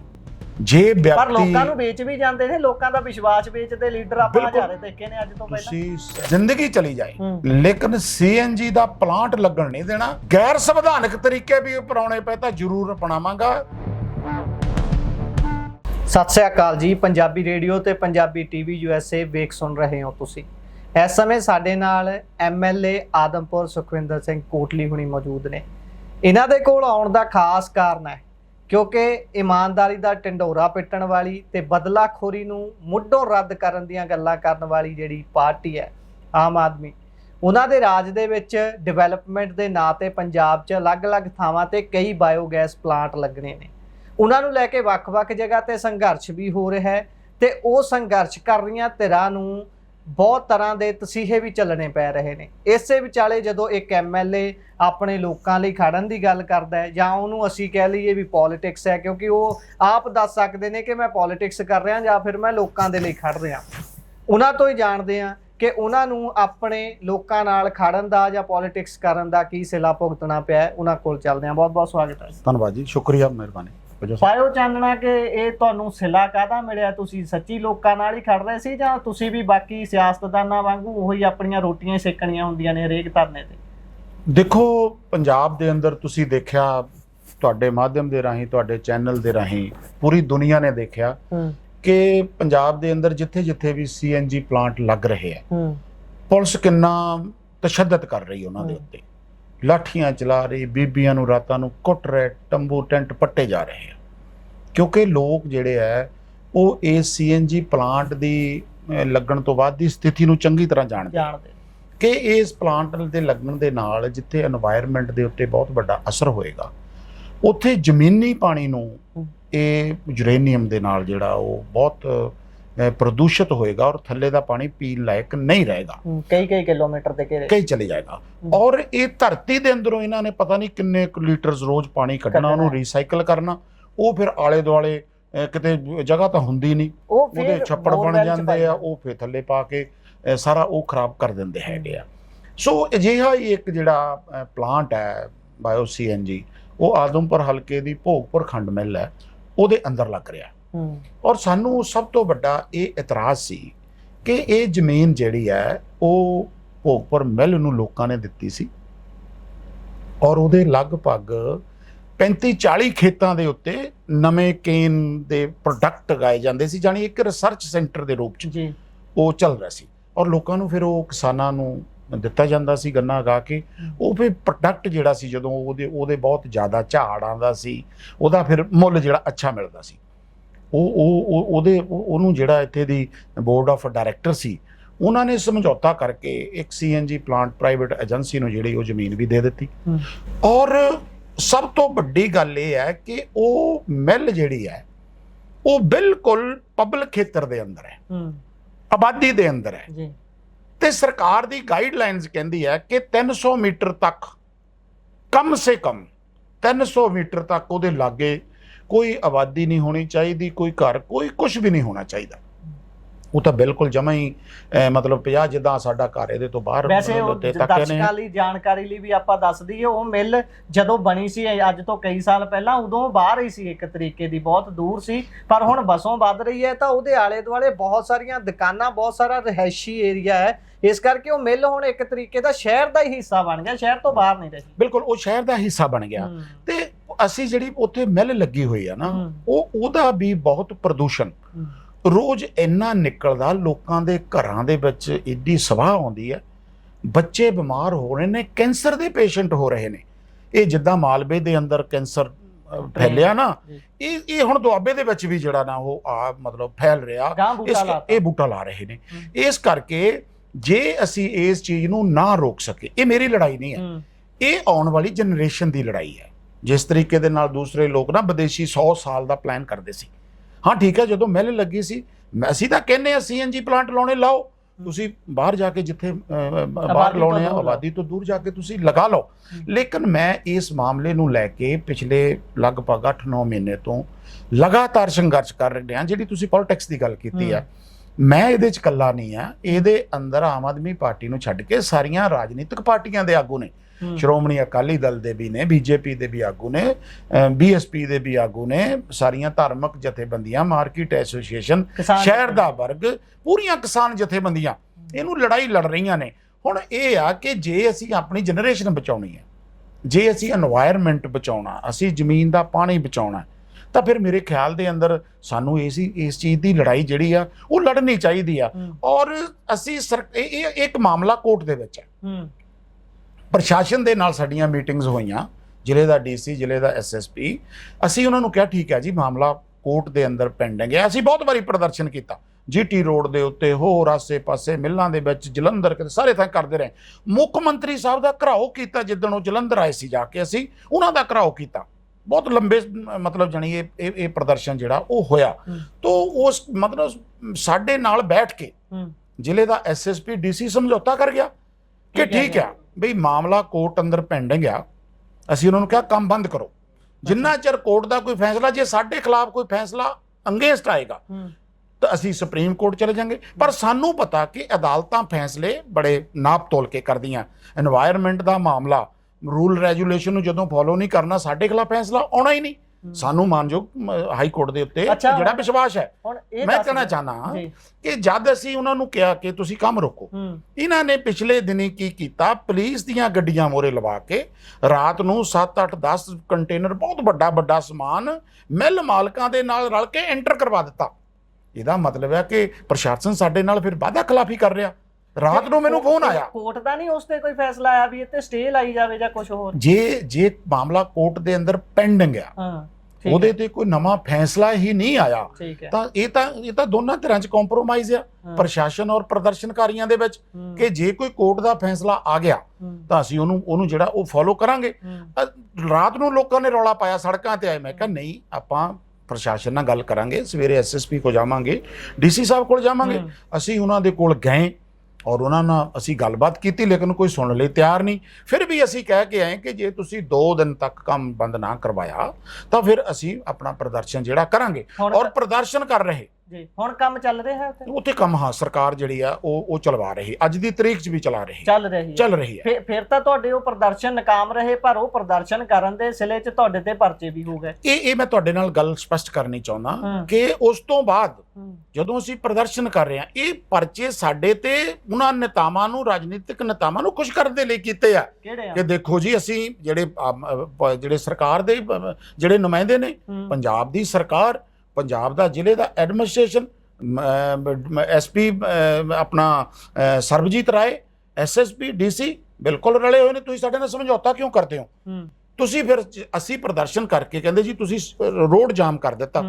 ਜੇ ਪਰ ਲੋਕਾਂ ਵਿਅਕਤੀ ਨੂੰ ਵੇਚ ਵੀ ਜਾਂਦੇ ਨੇ ਲੋਕਾਂ ਦਾ ਵਿਸ਼ਵਾਸ ਵੇਚਦੇ ਲੀਡਰ ਆਪਾਂ। ਹਜ਼ਾਰੇ ਦੇਖੇ ਨੇ ਅੱਜ ਤੋਂ ਪਹਿਲਾਂ। ਤੁਸੀਂ ਜ਼ਿੰਦਗੀ ਚਲੀ ਜਾਏ। ਲੇਕਿਨ ਸੀਐਨਜੀ ਦਾ ਪਲਾਂਟ ਲੱਗਣ ਨਹੀਂ ਦੇਣਾ। ਗੈਰ ਸੰਵਿਧਾਨਕ ਤਰੀਕੇ ਵੀ ਅਪਣਾਉਣੇ ਪਏ ਤਾਂ ਜ਼ਰੂਰ ਅਪਣਾਵਾਂਗਾ। ਸਤਿ ਸ੍ਰੀ ਅਕਾਲ ਜੀ। ਪੰਜਾਬੀ ਰੇਡੀਓ ਤੇ ਪੰਜਾਬੀ ਟੀਵੀ ਯੂਐਸਏ ਵੇਖ ਸੁਣ ਰਹੇ ਹੋ ਤੁਸੀਂ। ਇਸ ਸਮੇਂ ਸਾਡੇ ਨਾਲ ਐਮਐਲਏ ਆਦਮਪੁਰ ਸੁਖਵਿੰਦਰ ਸਿੰਘ ਕੋਟਲੀ ਹੁਣੀ ਮੌਜੂਦ ਨੇ। ਇਹਨਾਂ ਦੇ ਕੋਲ ਆਉਣ ਦਾ ਖਾਸ ਕਾਰਨ ਹੈ। ਕਿਉਂਕਿ ਇਮਾਨਦਾਰੀ ਦਾ ਢਿੰਡੋਰਾ ਪਿੱਟਣ ਵਾਲੀ ਤੇ ਬਦਲਾਖੋਰੀ ਨੂੰ ਮੁੱਢੋਂ ਰੱਦ ਕਰਨ ਦੀਆਂ ਗੱਲਾਂ ਕਰਨ ਵਾਲੀ ਜਿਹੜੀ ਪਾਰਟੀ ਹੈ, ਆਮ ਆਦਮੀ, ਉਹਨਾਂ ਦੇ ਰਾਜ ਦੇ ਵਿੱਚ ਡਿਵੈਲਪਮੈਂਟ ਦੇ ਨਾਂ ਤੇ ਪੰਜਾਬ 'ਚ ਅਲੱਗ-ਅਲੱਗ ਥਾਵਾਂ ਤੇ ਕਈ ਬਾਇਓਗੈਸ ਪਲਾਂਟ ਲੱਗਣੇ ਨੇ। ਉਹਨਾਂ ਨੂੰ ਲੈ ਕੇ ਵੱਖ-ਵੱਖ ਜਗ੍ਹਾ ਤੇ ਸੰਘਰਸ਼ ਵੀ ਹੋ ਰਿਹਾ ਹੈ ਤੇ ਉਹ ਸੰਘਰਸ਼ ਕਰ ਰਹੀਆਂ ਧਿਰਾਂ ਨੂੰ ਬਹੁਤ ਤਰ੍ਹਾਂ ਦੇ ਤਸੀਹੇ ਵੀ ਚੱਲਣੇ ਪੈ ਰਹੇ ਨੇ। ਇਸੇ ਵਿਚਾਲੇ ਜਦੋਂ ਇੱਕ ਐਮਐਲਏ ਆਪਣੇ ਲੋਕਾਂ ਲਈ ਖੜਨ ਦੀ ਗੱਲ ਕਰਦਾ ਹੈ ਜਾਂ ਉਹਨੂੰ ਅਸੀਂ ਕਹਿ ਲਈਏ ਵੀ ਪੋਲਿਟਿਕਸ ਹੈ, ਕਿਉਂਕਿ ਉਹ ਆਪ ਦੱਸ ਸਕਦੇ ਨੇ ਕਿ ਮੈਂ ਪੋਲਿਟਿਕਸ ਕਰ ਰਿਹਾ ਜਾਂ ਫਿਰ ਮੈਂ ਲੋਕਾਂ ਦੇ ਲਈ ਖੜ ਰਿਹਾ। ਉਹਨਾਂ ਤੋਂ ਹੀ ਜਾਣਦੇ ਆ ਕਿ ਉਹਨਾਂ ਨੂੰ ਆਪਣੇ ਲੋਕਾਂ ਨਾਲ ਖੜਨ ਦਾ ਜਾਂ ਪੋਲਿਟਿਕਸ ਕਰਨ ਦਾ ਕੀ ਸਿਲਾ ਭੁਗਤਣਾ ਪਿਆ ਉਹਨਾਂ ਕੋਲ ਚੱਲਦੇ ਆ ਬਹੁਤ ਬਹੁਤ ਸਵਾਗਤ ਹੈ। ਧੰਨਵਾਦ ਜੀ। ਸ਼ੁਕਰੀਆ, ਮਿਹਰਬਾਨੀ। ਪਾਇਓ ਚਾਨਣਾ ਕਿ ਇਹ ਤੁਹਾਨੂੰ ਸਿਲਾ ਕਾਹਦਾ ਮਿਲਿਆ? ਤੁਸੀਂ ਸੱਚੀ ਲੋਕਾਂ ਨਾਲ ਹੀ ਖੜ ਰਹੇ ਸੀ ਜਾਂ ਤੁਸੀਂ ਵੀ ਬਾਕੀ ਸਿਆਸਤਦਾਨਾਂ ਵਾਂਗੂ ਉਹੀ ਆਪਣੀਆਂ ਰੋਟੀਆਂ ਸੇਕਣੀਆਂ ਹੁੰਦੀਆਂ ਨੇ ਹਰੇਕ ਧਰਨੇ ਤੇ? ਦੇਖੋ ਪੰਜਾਬ ਦੇ ਅੰਦਰ ਤੁਸੀਂ ਦੇਖਿਆ ਤੁਹਾਡੇ ਮਾਧਿਅਮ ਦੇ ਰਾਹੀਂ ਤੁਹਾਡੇ ਚੈਨਲ ਦੇ ਰਾਹੀਂ ਪੂਰੀ ਦੁਨੀਆ ਨੇ ਦੇਖਿਆ ਕਿ ਪੰਜਾਬ ਦੇ ਅੰਦਰ ਜਿੱਥੇ-ਜਿੱਥੇ ਵੀ ਸੀਐਨਜੀ ਪਲਾਂਟ ਲੱਗ ਰਹੇ ਆ ਹੂੰ। ਪੁਲਿਸ ਕਿੰਨਾ ਤਸ਼ੱਦਦ ਕਰ ਰਹੀ ਉਹਨਾਂ ਦੇ। ਉੱਤੇ। ਲਾਠੀਆਂ ਚਲਾ ਰਹੇ ਬੀਬੀਆਂ ਨੂੰ ਰਾਤਾਂ ਨੂੰ ਕੁੱਟ ਰਹੇ ਟੰਬੂ ਟੈਂਟ ਪੱਟੇ ਜਾ ਰਹੇ ਆ। ਕਿਉਂਕਿ ਲੋਕ ਜਿਹੜੇ ਆ ਉਹ ਇਸ ਸੀਐਨਜੀ ਪਲਾਂਟ ਦੀ ਲੱਗਣ ਤੋਂ ਬਾਅਦ ਦੀ ਸਥਿਤੀ ਨੂੰ ਚੰਗੀ ਤਰ੍ਹਾਂ ਜਾਣਦੇ ਜਾਣਦੇ ਕਿ ਇਸ ਪਲਾਂਟ ਦੇ ਲੱਗਣ ਦੇ ਨਾਲ ਜਿੱਥੇ এনवायरमेंट ਦੇ ਉੱਤੇ ਬਹੁਤ ਵੱਡਾ ਅਸਰ ਹੋਏਗਾ ਉੱਥੇ ਜ਼ਮੀਨੀ ਪਾਣੀ ਨੂੰ ਇਹ ਯੂਰੇਨੀਅਮ ਦੇ ਨਾਲ ਜਿਹੜਾ ਉਹ ਬਹੁਤ ਪ੍ਰਦੂਸ਼ਿਤ ਹੋਏਗਾ ਔਰ ਥੱਲੇ ਦਾ ਪਾਣੀ ਪੀਣ ਲਾਇਕ ਨਹੀਂ ਰਹੇਗਾ। ਕਈ ਕਈ ਕਿਲੋਮੀਟਰ ਦੇ ਘੇਰੇ। ਕਈ ਚਲੇ ਜਾਏਗਾ। ਔਰ ਇਹ ਧਰਤੀ ਦੇ ਅੰਦਰੋਂ ਇਹਨਾਂ ਨੇ ਪਤਾ ਨਹੀਂ ਕਿੰਨੇ ਕੁ ਲੀਟਰਸ ਰੋਜ਼ ਪਾਣੀ ਕੱਢਣਾ ਉਹਨੂੰ। ਰੀਸਾਈਕਲ ਕਰਨਾ। ਉਹ ਫਿਰ ਆਲੇ ਦੁਆਲੇ ਕਿਤੇ ਜਗ੍ਹਾ ਤਾਂ ਹੁੰਦੀ ਨਹੀਂ। ਉਹ ਉਹਦੇ ਛੱਪੜ ਬਣ ਜਾਂਦੇ ਆ ਉਹ ਫੇ ਥੱਲੇ ਪਾ ਕੇ ਸਾਰਾ ਉਹ ਖਰਾਬ ਕਰ ਦਿੰਦੇ ਹੈਗੇ ਆ। ਸੋ ਅਜਿਹਾ ਹੀ ਇੱਕ ਜਿਹੜਾ ਪਲਾਂਟ ਹੈ ਬਾਇਓ ਸੀਐਨਜੀ ਉਹ ਆਦਮਪੁਰ ਹਲਕੇ ਦੀ ਭੋਗਪੁਰ ਖੰਡ ਮਿੱਲ ਹੈ। ਉਹਦੇ ਅੰਦਰ ਲੱਗ ਰਿਹਾ। ਔਰ ਸਾਨੂੰ ਸਭ ਤੋਂ ਵੱਡਾ ਇਹ ਇਤਰਾਜ਼ ਸੀ ਕਿ ਇਹ ਜ਼ਮੀਨ ਜਿਹੜੀ ਹੈ ਉਹ ਭੋਗਪੁਰ ਮਿੱਲ ਨੂੰ ਲੋਕਾਂ ਨੇ ਦਿੱਤੀ ਸੀ ਔਰ ਉਹਦੇ ਲਗਭਗ 35 40 ਖੇਤਾਂ ਦੇ ਉੱਤੇ ਨਵੇਂ ਕੇਨ ਦੇ ਪ੍ਰੋਡਕਟ ਗਾਏ ਜਾਂਦੇ ਸੀ ਜਾਨੀ ਇੱਕ ਰਿਸਰਚ ਸੈਂਟਰ ਦੇ ਰੂਪ 'ਚ ਜੀ। ਉਹ ਚੱਲ ਰਿਹਾ ਸੀ ਔਰ ਲੋਕਾਂ ਨੂੰ ਫਿਰ ਉਹ ਕਿਸਾਨਾਂ ਨੂੰ ਦਿੱਤਾ ਜਾਂਦਾ ਸੀ ਗੰਨਾ ਉਗਾ ਕੇ। ਉਹ ਫਿਰ ਪ੍ਰੋਡਕਟ ਜਿਹੜਾ ਸੀ ਜਦੋਂ ਉਹਦੇ ਉਹਦੇ ਬਹੁਤ ਜ਼ਿਆਦਾ ਝਾੜ ਆਉਂਦਾ ਸੀ ਉਹਦਾ ਫਿਰ ਮੁੱਲ ਜਿਹੜਾ ਅੱਛਾ ਮਿਲਦਾ ਸੀ। ਉਹ ਉਹ ਉਹ- ਉਹਦੇ ਉਹ- ਉਹਨੂੰ ਜਿਹੜਾ ਇੱਥੇ ਦੀ ਬੋਰਡ ਆਫ ਡਾਇਰੈਕਟਰ ਸੀ ਉਹਨਾਂ ਨੇ ਸਮਝੌਤਾ ਕਰਕੇ ਇੱਕ ਸੀਐਨਜੀ ਪਲਾਂਟ ਪ੍ਰਾਈਵੇਟ ਏਜੰਸੀ ਨੂੰ ਜਿਹੜੀ ਉਹ ਜ਼ਮੀਨ ਵੀ ਦੇ ਦਿੱਤੀ। ਔਰ ਸਭ ਤੋਂ ਵੱਡੀ ਗੱਲ ਇਹ ਹੈ ਕਿ ਉਹ ਮਿੱਲ ਜਿਹੜੀ ਹੈ ਉਹ ਬਿਲਕੁਲ ਪਬਲਿਕ ਖੇਤਰ ਦੇ ਅੰਦਰ ਹੈ। ਹੂੰ। ਆਬਾਦੀ ਦੇ ਅੰਦਰ ਹੈ। ਜੀ। ਤੇ ਸਰਕਾਰ ਦੀ ਗਾਈਡਲਾਈਨਸ ਕਹਿੰਦੀ ਹੈ ਕਿ 300 ਮੀਟਰ ਤੱਕ ਕਮ ਸੇ ਕਮ 300 ਮੀਟਰ ਤੱਕ ਉਹਦੇ ਲਾਗੇ ਕੋਈ ਆਬਾਦੀ ਨਹੀਂ ਹੋਣੀ ਚਾਹੀਦੀ ਕੋਈ ਘਰ ਕੋਈ ਕੁਝ ਵੀ ਨਹੀਂ ਹੋਣਾ ਚਾਹੀਦਾ। ਉਹ ਤਾਂ ਬਿਲਕੁਲ ਜਮਾ ਹੀ ਮਤਲਬ 50 ਜਿੱਦਾਂ ਸਾਡਾ ਘਰ ਇਹਦੇ ਤੋਂ ਬਾਹਰ ਵੈਸੇ ਦਰਸ਼ਕਾਂ ਲਈ ਜਾਣਕਾਰੀ ਲਈ ਵੀ ਆਪਾਂ ਦੱਸ ਦਈਏ ਉਹ ਮਿਲ ਜਦੋਂ ਬਣੀ ਸੀ ਅੱਜ ਤੋਂ ਕਈ ਸਾਲ ਪਹਿਲਾਂ ਉਦੋਂ ਬਾਹਰ ਹੀ ਸੀ ਇੱਕ ਤਰੀਕੇ ਦੀ ਬਹੁਤ ਦੂਰ ਸੀ। ਪਰ ਹੁਣ ਬਸੋਂ ਵੱਧ ਰਹੀ ਹੈ ਤਾਂ ਉਹਦੇ ਆਲੇ ਦੁਆਲੇ ਬਹੁਤ ਸਾਰੀਆਂ ਦੁਕਾਨਾਂ ਬਹੁਤ ਸਾਰਾ ਰਿਹਾਇਸ਼ੀ ਏਰੀਆ ਹੈ। ਇਸ ਕਰਕੇ ਉਹ ਮਿਲ ਹੁਣ ਇੱਕ ਤਰੀਕੇ ਦਾ ਸ਼ਹਿਰ ਦਾ ਹੀ ਹਿੱਸਾ ਬਣ ਗਿਆ ਸ਼ਹਿਰ ਤੋਂ ਬਾਹਰ ਨਹੀਂ ਰਹੀ। ਬਿਲਕੁਲ ਉਹ ਸ਼ਹਿਰ ਦਾ ਹਿੱਸਾ ਬਣ ਗਿਆ। ਤੇ ਅਸੀਂ ਜਿਹੜੀ ਉੱਥੇ ਮਿਲ ਲੱਗੀ ਹੋਈ ਆ ਨਾ ਉਹ ਉਹਦਾ ਵੀ ਬਹੁਤ ਪ੍ਰਦੂਸ਼ਣ। ਰੋਜ਼ ਇੰਨਾ ਨਿਕਲਦਾ ਲੋਕਾਂ ਦੇ ਘਰਾਂ ਦੇ ਵਿੱਚ ਏਡੀ ਸਵਾਹ ਆਉਂਦੀ ਹੈ ਬੱਚੇ ਬਿਮਾਰ ਹੋ ਰਹੇ ਨੇ ਕੈਂਸਰ ਦੇ ਪੇਸ਼ੈਂਟ ਹੋ ਰਹੇ ਨੇ। ਇਹ ਜਿੱਦਾਂ ਮਾਲਵੇ ਦੇ ਅੰਦਰ ਕੈਂਸਰ ਫੈਲਿਆ ਨਾ। ਇਹ ਇਹ ਹੁਣ ਦੁਆਬੇ ਦੇ ਵਿੱਚ ਵੀ ਜਿਹੜਾ ਨਾ ਉਹ ਆ ਮਤਲਬ ਫੈਲ ਰਿਹਾ। ਇਸ ਇਹ ਬੂਟਾ ਲਾ ਰਹੇ ਨੇ। ਇਸ ਕਰਕੇ ਜੇ ਅਸੀਂ ਇਸ ਚੀਜ਼ ਨੂੰ ਨਾ ਰੋਕ ਸਕੇ ਇਹ ਮੇਰੀ ਲੜਾਈ ਨਹੀਂ ਹੂੰ, ਇਹ ਆਉਣ ਵਾਲੀ ਜਨਰੇਸ਼ਨ ਦੀ ਲੜਾਈ ਹੈ। ਜਿਸ ਤਰੀਕੇ ਦੇ ਨਾਲ ਦੂਸਰੇ ਲੋਕ ਨਾ ਵਿਦੇਸ਼ੀ 100 ਸਾਲ ਦਾ ਪਲਾਨ ਕਰਦੇ ਸੀ। ਹਾਂ ਠੀਕ ਹੈ ਜਦੋਂ ਮਿਲ ਲੱਗੀ ਸੀ ਅਸੀਂ ਤਾਂ ਕਹਿੰਨੇ ਆ ਸੀਐਨਜੀ ਪਲਾਂਟ ਲਾਉਣੇ ਲਾਓ। ਤੁਸੀਂ ਬਾਹਰ ਜਾ ਕੇ ਜਿੱਥੇ ਬਾਹਰ ਲਾਉਣੇ ਆ। ਆਬਾਦੀ ਤੋਂ ਦੂਰ ਜਾ ਕੇ ਤੁਸੀਂ ਲਗਾ ਲਓ। ਹੂੰ। ਲੇਕਿਨ ਮੈਂ ਇਸ ਮਾਮਲੇ ਨੂੰ ਲੈ ਕੇ ਪਿਛਲੇ ਲਗਭਗ 8-9 ਮਹੀਨੇ ਤੋਂ ਲਗਾਤਾਰ ਸੰਘਰਸ਼ ਕਰ ਰਿਹਾ ਜਿਹੜੀ ਤੁਸੀਂ ਪੋਲਿਟਿਕਸ ਦੀ ਗੱਲ ਕੀਤੀ ਆ। ਮੈਂ ਇਹਦੇ ਚ ਕੱਲਾ ਨਹੀਂ ਆ ਇਹਦੇ ਅੰਦਰ ਆਮ ਆਦਮੀ ਪਾਰਟੀ ਨੂੰ ਛੱਡ ਕੇ ਸਾਰੀਆਂ ਰਾਜਨੀਤਿਕ ਪਾਰਟੀਆਂ ਦੇ ਆਗੂ ਨੇ। ਹੂੰ, ਸ਼੍ਰੋਮਣੀ ਅਕਾਲੀ ਦਲ ਦੇ ਵੀ ਨੇ ਬੀਜੇਪੀ ਦੇ ਵੀ ਆਗੂ ਨੇ ਬੀਐਸਪੀ ਦੇ ਵੀ ਆਗੂ ਨੇ ਸਾਰੀਆਂ ਧਾਰਮਿਕ ਜਥੇਬੰਦੀਆਂ ਮਾਰਕੀਟ ਐਸੋਸੀਏਸ਼ਨ ਸ਼ਹਿਰ ਦਾ ਵਰਗ ਪੂਰੀਆਂ ਕਿਸਾਨ ਜਥੇਬੰਦੀਆਂ। ਇਹਨੂੰ ਲੜਾਈ ਲੜ ਰਹੀਆਂ ਨੇ। ਹੁਣ ਇਹ ਆ ਕਿ ਜੇ ਅਸੀਂ ਆਪਣੀ ਜਨਰੇਸ਼ਨ ਬਚਾਉਣੀ ਹੈ ਜੇ ਅਸੀਂ এনवायरमेंट ਬਚਾਉਣਾ ਅਸੀਂ ਜ਼ਮੀਨ ਦਾ ਪਾਣੀ ਬਚਾਉਣਾ ਤਾਂ ਫਿਰ ਮੇਰੇ ਖਿਆਲ ਦੇ ਅੰਦਰ ਸਾਨੂੰ ਇਸ ਇਸ ਚੀਜ਼ ਦੀ ਲੜਾਈ ਜਿਹੜੀ ਆ ਉਹ ਲੜਨੀ ਚਾਹੀਦੀ ਆ। ਔਰ ਅਸੀਂ ਇਹ ਇੱਕ ਮਾਮਲਾ ਕੋਰਟ ਦੇ ਵਿੱਚ ਹੈ। ਪ੍ਰਸ਼ਾਸਨ ਦੇ ਨਾਲ ਸਾਡੀਆਂ ਮੀਟਿੰਗਸ ਹੋਈਆਂ ਜ਼ਿਲ੍ਹੇ ਦਾ ਡੀਸੀ ਜ਼ਿਲ੍ਹੇ ਦਾ ਐਸਐਸਪੀ ਅਸੀਂ ਉਹਨਾਂ ਨੂੰ ਕਿਹਾ ਠੀਕ ਹੈ ਜੀ ਮਾਮਲਾ ਕੋਰਟ ਦੇ ਅੰਦਰ ਪੈਂਡਿੰਗ ਹੈ। ਅਸੀਂ ਬਹੁਤ ਵਾਰੀ ਪ੍ਰਦਰਸ਼ਨ ਕੀਤਾ। ਜੀਟੀ ਰੋਡ ਦੇ ਉੱਤੇ ਹੋਰ ਆਸੇ-ਪਾਸੇ ਮਿੱਲਾਂ ਦੇ ਵਿੱਚ ਜਲੰਧਰ ਕਿਤੇ ਸਾਰੇ ਥਾਂ ਕਰਦੇ ਰਹੇ। ਮੁੱਖ ਮੰਤਰੀ ਸਾਹਿਬ ਦਾ ਘਰਾਓ ਕੀਤਾ ਜਿੱਦਣ ਉਹ ਜਲੰਧਰ ਆਏ ਸੀ ਜਾ ਕੇ ਅਸੀਂ ਉਹਨਾਂ ਦਾ ਘਰਾਓ ਕੀਤਾ। ਬਹੁਤ ਲੰਬੇ ਮਤਲਬ ਜਣੀ ਇਹ ਇਹ ਪ੍ਰਦਰਸ਼ਨ ਜਿਹੜਾ ਉਹ ਹੋਇਆ। ਤੋਂ ਉਸ ਮਤਲਬ ਸਾਡੇ ਨਾਲ ਬੈਠ ਕੇ ਜ਼ਿਲ੍ਹੇ ਦਾ ਐਸਐਸਪੀ ਡੀਸੀ ਸਮਝੌਤਾ ਕਰ ਗਿਆ ਕਿ ਠੀਕ ਹੈ ਬਈ ਮਾਮਲਾ ਕੋਰਟ ਅੰਦਰ ਪੈਂਡਿੰਗ ਆ ਅਸੀਂ ਉਹਨਾਂ ਨੂੰ ਕਿਹਾ ਕੰਮ ਬੰਦ ਕਰੋ। ਜਿੰਨਾ ਚਿਰ ਕੋਰਟ ਦਾ ਕੋਈ ਫੈਸਲਾ ਜੇ ਸਾਡੇ ਖਿਲਾਫ ਕੋਈ ਫੈਸਲਾ ਅੰਗੇਸਟ ਆਏਗਾ ਤਾਂ ਅਸੀਂ ਸੁਪਰੀਮ ਕੋਰਟ ਚਲੇ ਜਾਾਂਗੇ। ਪਰ ਸਾਨੂੰ ਪਤਾ ਕਿ ਅਦਾਲਤਾਂ ਫੈਸਲੇ ਬੜੇ ਨਾਪ ਤੋਲ ਕੇ ਕਰਦੀਆਂ। এনवायरमेंट ਦਾ ਮਾਮਲਾ ਰੂਲ ਰੈਗੂਲੇਸ਼ਨ ਨੂੰ ਜਦੋਂ ਫੋਲੋ ਨਹੀਂ ਕਰਨਾ ਸਾਡੇ ਖਿਲਾਫ ਫੈਸਲਾ ਆਉਣਾ ਹੀ ਨਹੀਂ। ਸਾਨੂੰ ਮਾਨਯੋਗ ਹਾਈ ਕੋਰਟ ਦੇ ਉੱਤੇ। ਜਿਹੜਾ ਵਿਸ਼ਵਾਸ ਹੈ। ਮੈਂ ਕਹਿਣਾ। ਚਾਹਨਾ ਕਿ ਜਦ ਅਸੀਂ ਉਹਨਾਂ ਨੂੰ ਕਿਹਾ ਕਿ ਤੁਸੀਂ ਕੰਮ ਰੋਕੋ ਇਹਨਾਂ ਨੇ ਪਿਛਲੇ ਦਿਨੀ ਕੀ ਕੀਤਾ? ਪੁਲਿਸ ਦੀਆਂ ਗੱਡੀਆਂ ਮੋਰੇ ਲਵਾ ਕੇ ਰਾਤ ਨੂੰ 7 8 10 ਕੰਟੇਨਰ ਬਹੁਤ ਵੱਡਾ ਵੱਡਾ ਸਮਾਨ ਮਿਲ ਮਾਲਕਾਂ ਦੇ ਨਾਲ ਰਲ ਕੇ ਐਂਟਰ ਕਰਵਾ ਦਿੱਤਾ। ਇਹਦਾ ਮਤਲਬ ਹੈ ਕਿ ਪ੍ਰਸ਼ਾਸਨ ਸਾਡੇ ਨਾਲ ਫਿਰ ਵਾਅਦਾ ਖਿਲਾਫੀ ਕਰ ਰਿਹਾ। ਰਾਤ ਨੂੰ ਮੈਨੂੰ ਫੋਨ ਆਇਆ। ਕੋਰਟ ਦਾ ਨਹੀਂ ਉਸ ਤੇ ਕੋਈ ਫੈਸਲਾ ਆਇਆ ਵੀ ਇੱਥੇ ਸਟੇ ਲਾਈ ਜਾਵੇ ਜਾਂ ਕੁਝ ਹੋਰ। ਜੇ ਜੇ ਮਾਮਲਾ ਕੋਰਟ ਦੇ ਅੰਦਰ ਪੈਂਡਿੰਗ ਆ ਹਾਂ ਉਹਦੇ ਤੇ ਕੋਈ ਨਵਾਂ ਫੈਸਲਾ ਹੀ ਨਹੀਂ ਆਇਆ ਤਾਂ ਇਹ ਤਾਂ ਇਹ ਤਾਂ ਦੋਨਾਂ ਤਰ੍ਹਾਂ 'ਚ ਕੰਪਰੋਮਾਈਜ਼ ਆ ਪ੍ਰਸ਼ਾਸਨ ਔਰ ਪ੍ਰਦਰਸ਼ਨਕਾਰੀਆਂ ਦੇ ਵਿੱਚ ਕਿ ਜੇ ਕੋਈ ਕੋਰਟ ਦਾ ਫੈਸਲਾ ਆ ਗਿਆ ਤਾਂ ਅਸੀਂ ਉਹਨੂੰ ਉਹਨੂੰ ਜਿਹੜਾ ਉਹ ਫੋਲੋ ਕਰਾਂਗੇ। ਰਾਤ ਨੂੰ ਲੋਕਾਂ ਨੇ ਰੌਲਾ ਪਾਇਆ ਸੜਕਾਂ ਤੇ ਆਏ ਮੈਂ ਕਿਹਾ ਨਹੀਂ ਆਪਾਂ ਪ੍ਰਸ਼ਾਸਨ ਨਾਲ ਗੱਲ ਕਰਾਂਗੇ ਸਵੇਰੇ ਐਸਐਸਪੀ ਕੋ ਜਾਵਾਂਗੇ ਡੀਸੀ ਸਾਹਿਬ ਕੋਲ ਜਾਵਾਂਗੇ। ਅਸੀਂ ਉਹਨਾਂ ਦੇ ਕੋਲ ਗਏ ਔਰ ਉਹਨਾਂ ਨਾਲ ਅਸੀਂ ਗੱਲਬਾਤ ਕੀਤੀ ਲੇਕਿਨ ਕੋਈ ਸੁਣਨ ਲਈ ਤਿਆਰ ਨਹੀਂ। ਫਿਰ ਵੀ ਅਸੀਂ ਕਹਿ ਕੇ ਆਏ ਕਿ ਜੇ ਤੁਸੀਂ 2 ਦਿਨ ਤੱਕ ਕੰਮ ਬੰਦ ਨਾ ਕਰਵਾਇਆ ਤਾਂ ਫਿਰ ਅਸੀਂ ਆਪਣਾ ਪ੍ਰਦਰਸ਼ਨ ਜਿਹੜਾ ਕਰਾਂਗੇ। ਔਰ ਪ੍ਰਦਰਸ਼ਨ ਕਰ ਰਹੇ। ਜੀ। ਹੁਣ ਕੰਮ ਚੱਲ ਰਿਹਾ ਹੈ ਉੱਥੇ? ਉੱਥੇ ਕੰਮ ਹਾਂ ਸਰਕਾਰ ਜਿਹੜੀ ਆ ਉਹ ਉਹ ਚਲਵਾ ਰਹੀ ਅੱਜ ਦੀ ਤਰੀਕ 'ਚ ਵੀ ਚਲਾ ਰਹੀ ਚੱਲ ਰਹੀ ਹੈ। ਚੱਲ ਰਹੀ ਹੈ। ਫਿਰ ਤਾਂ ਤੁਹਾਡੇ ਉਹ ਪ੍ਰਦਰਸ਼ਨ ਨਾਕਾਮ ਰਹੇ ਪਰ ਉਹ ਪ੍ਰਦਰਸ਼ਨ ਕਰਨ ਦੇ ਸਿਲੇ 'ਚ ਤੁਹਾਡੇ ਤੇ ਪਰਚੇ ਵੀ ਹੋ ਗਏ। ਇਹ ਇਹ ਮੈਂ ਤੁਹਾਡੇ ਨਾਲ ਗੱਲ ਸਪਸ਼ਟ ਕਰਨੀ ਚਾਹੁੰਦਾ। ਕਿ ਉਸ ਤੋਂ ਬਾਅਦ ਜਦੋਂ ਅਸੀਂ ਪ੍ਰਦਰਸ਼ਨ ਕਰ ਰਹੇ ਹਾਂ ਇਹ ਪਰਚੇ ਸਾਡੇ ਤੇ ਉਹਨਾਂ ਨੇਤਾਵਾਂ ਨੂੰ ਰਾਜਨੀਤਿਕ ਨੇਤਾਵਾਂ ਨੂੰ ਖੁਸ਼ ਕਰਨ ਦੇ ਲਈ ਕੀਤੇ ਆ। ਕਿ ਦੇਖੋ ਜੀ ਅਸੀਂ ਜਿਹੜੇ ਜਿਹੜੇ ਸਰਕਾਰ ਦੇ ਜਿਹੜੇ ਨੁਮਾਇੰਦੇ ਨੇ ਪੰਜਾਬ ਦੀ ਸਰਕਾਰ ਪੰਜਾਬ ਦਾ ਜ਼ਿਲ੍ਹੇ ਦਾ ਐਡਮਿਨਿਸਟ੍ਰੇਸ਼ਨ ਐਸਪੀ ਆਪਣਾ ਸਰਬਜੀਤ ਰਾਏ ਐਸਐਸਪੀ ਡੀਸੀ ਬਿਲਕੁਲ ਰਲੇ ਹੋਏ ਨੇ। ਤੁਸੀਂ ਸਾਡੇ ਨਾਲ ਸਮਝੌਤਾ ਕਿਉਂ ਕਰਦੇ ਹੋ? ਤੁਸੀਂ ਫਿਰ ਅਸੀਂ ਪ੍ਰਦਰਸ਼ਨ ਕਰਕੇ ਕਹਿੰਦੇ ਜੀ ਤੁਸੀਂ ਰੋਡ ਜਾਮ ਕਰ ਦਿੱਤਾ।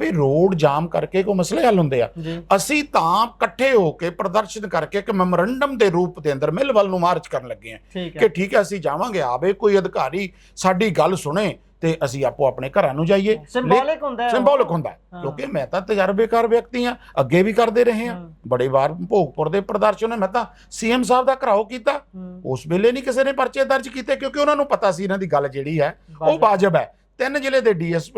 ਵੀ ਰੋਡ ਜਾਮ ਕਰਕੇ ਕੋਈ ਮਸਲੇ ਹੱਲ ਹੁੰਦੇ ਆ। ਅਸੀਂ ਤਾਂ ਇਕੱਠੇ ਹੋ ਕੇ ਪ੍ਰਦਰਸ਼ਨ ਕਰਕੇ ਇੱਕ ਮੈਮੋਰੰਡਮ ਦੇ ਰੂਪ ਦੇ ਅੰਦਰ ਮਿਲ ਵੱਲ ਨੂੰ ਮਾਰਚ ਕਰਨ ਲੱਗੇ ਆ ਕਿ ਠੀਕ ਹੈ ਅਸੀਂ ਜਾਵਾਂਗੇ। ਆਵੇ ਕੋਈ ਅਧਿਕਾਰੀ ਸਾਡੀ ਗੱਲ ਸੁਣੇ ਤੇ ਅਸੀਂ ਆਪੋ ਆਪਣੇ ਘਰਾਂ ਨੂੰ ਜਾਈਏ। ਸਿੰਬੋਲਿਕ ਹੁੰਦਾ ਹੈ। ਸਿੰਬੋਲਿਕ ਹੁੰਦਾ ਹੈ। ਕਿਉਂਕਿ ਮੈਂ ਤਾਂ ਤਜਰਬੇਕਾਰ ਵਿਅਕਤੀ ਆ ਅੱਗੇ ਵੀ ਕਰਦੇ ਰਹੇ ਆ ਹੂੰ, ਬੜੇ ਵਾਰ ਭੋਗਪੁਰ ਦੇ ਪ੍ਰਦਰਸ਼ਨ ਨੇ ਮੈਂ ਤਾਂ ਸੀਐਮ ਸਾਹਿਬ ਦਾ ਘਰਾਓ ਕੀਤਾ। ਉਸ ਵੇਲੇ ਨਹੀਂ ਕਿਸੇ ਨੇ ਪਰਚੇ ਦਰਜ ਕੀਤੇ ਕਿਉਂਕਿ ਉਹਨਾਂ ਨੂੰ ਪਤਾ ਸੀ ਇਹਨਾਂ ਦੀ ਗੱਲ ਜਿਹੜੀ ਹੈ ਉਹ ਵਾਜਬ। ਹੈ। ਤਿੰਨ ਜ਼ਿਲ੍ਹੇ ਦੇ ਡੀਐਸ